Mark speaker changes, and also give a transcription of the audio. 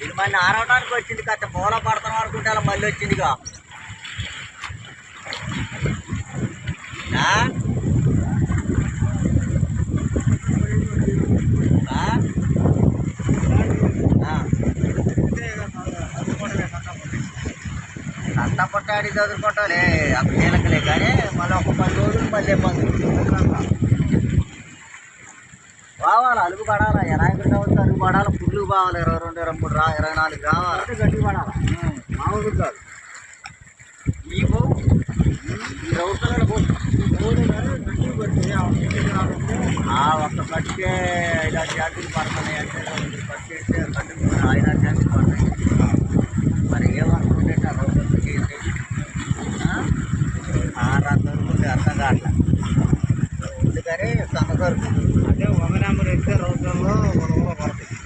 Speaker 1: ఇది మళ్ళీ ఆరవడానికి వచ్చింది కాస్త పూల పడతాం అనుకుంటే అలా మళ్ళీ వచ్చిందిగా ఆ? ఆ? ఆ. కట్ట పొట్టాడి చదువుకుంటాలే అప్పుడు కీలకలే కానీ మళ్ళీ ఒక పది రోజులు మళ్ళీ ఇబ్బంది రావాలి అలుగు పడాలా? ఇరవై వస్తే అవుతుంది అలుగు పడాలి? పుల్లు కావాలి? ఇరవై రెండు ఇరవై మూడు రా ఇరవై నాలుగు రావాలి
Speaker 2: గట్టి పడాలి? మామూలు కాదు.
Speaker 1: ఈ పో ఈ రౌతల ఆ
Speaker 2: ఒక్క కట్టే ఇలా జాతీయ పడుతున్నాయి అంటే కట్టేస్తే కట్టు ఆయన జాతీయులు పడతాయి మరి ఏమనుకుంటే
Speaker 1: ఆ రౌతలకి ఆ? రాత్రి అర్థం కావట్లేదు అందుకని సన్నకారు ఎక్కితే రోడ్లలో మనం కూడా పడతాయి